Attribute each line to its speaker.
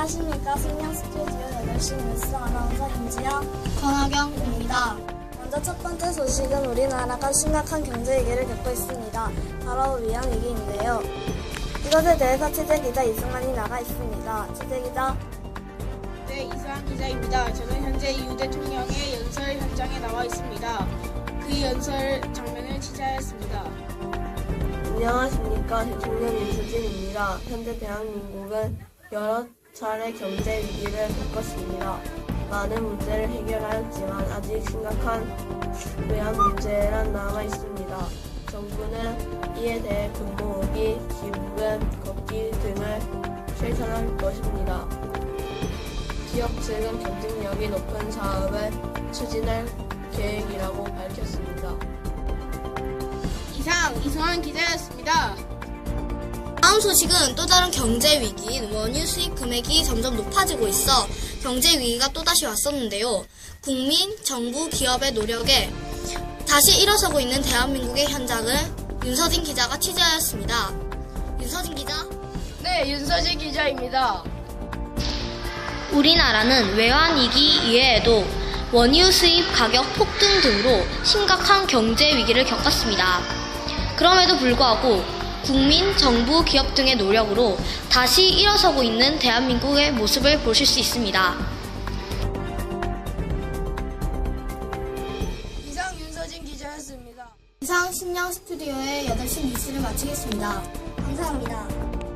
Speaker 1: 안녕하십니까. 승량 스튜디오 8시 뉴스 아나운서 임지영, 권하경입니다. 먼저 첫 번째 소식은 우리나라가 심각한 경제 위기를 겪고 있습니다. 바로 위안 위기인데요. 이것에 대해서 취재기자 이승만이 나가 있습니다. 취재기자,
Speaker 2: 네, 이상한 기자입니다. 저는 현재 유 대통령의 연설 현장에 나와 있습니다. 그 연설 장면을 취재하였습니다.
Speaker 3: 안녕하십니까 대통령 윤수진입니다. 현재 대한민국은 여러 차례 경제 위기를 겪었습니다. 많은 문제를 해결하였지만 아직 심각한 외환 문제란 남아 있습니다. 정부는 이에 대해 근무호기, 기부금, 걷기 등을 실천할 것입니다. 기업 측은 경쟁력이 높은 사업을 추진할 계획이라고 밝혔습니다.
Speaker 2: 이상 이승환 기자였습니다.
Speaker 4: 다음 소식은 또 다른 경제 위기인 원유 수입 금액이 점점 높아지고 있어 경제 위기가 또다시 왔었는데요. 국민, 정부, 기업의 노력에 다시 일어서고 있는 대한민국의 현장을 윤서진 기자가 취재하였습니다. 윤서진 기자.
Speaker 2: 네, 윤서진 기자입니다.
Speaker 4: 우리나라는 외환위기 이외에도 원유 수입 가격 폭등 등으로 심각한 경제 위기를 겪었습니다. 그럼에도 불구하고 국민, 정부, 기업 등의 노력으로 다시 일어서고 있는 대한민국의 모습을 보실 수 있습니다.
Speaker 2: 이상 윤서진 기자였습니다.
Speaker 1: 이상 신령 스튜디오의 8시 뉴스를 마치겠습니다. 감사합니다.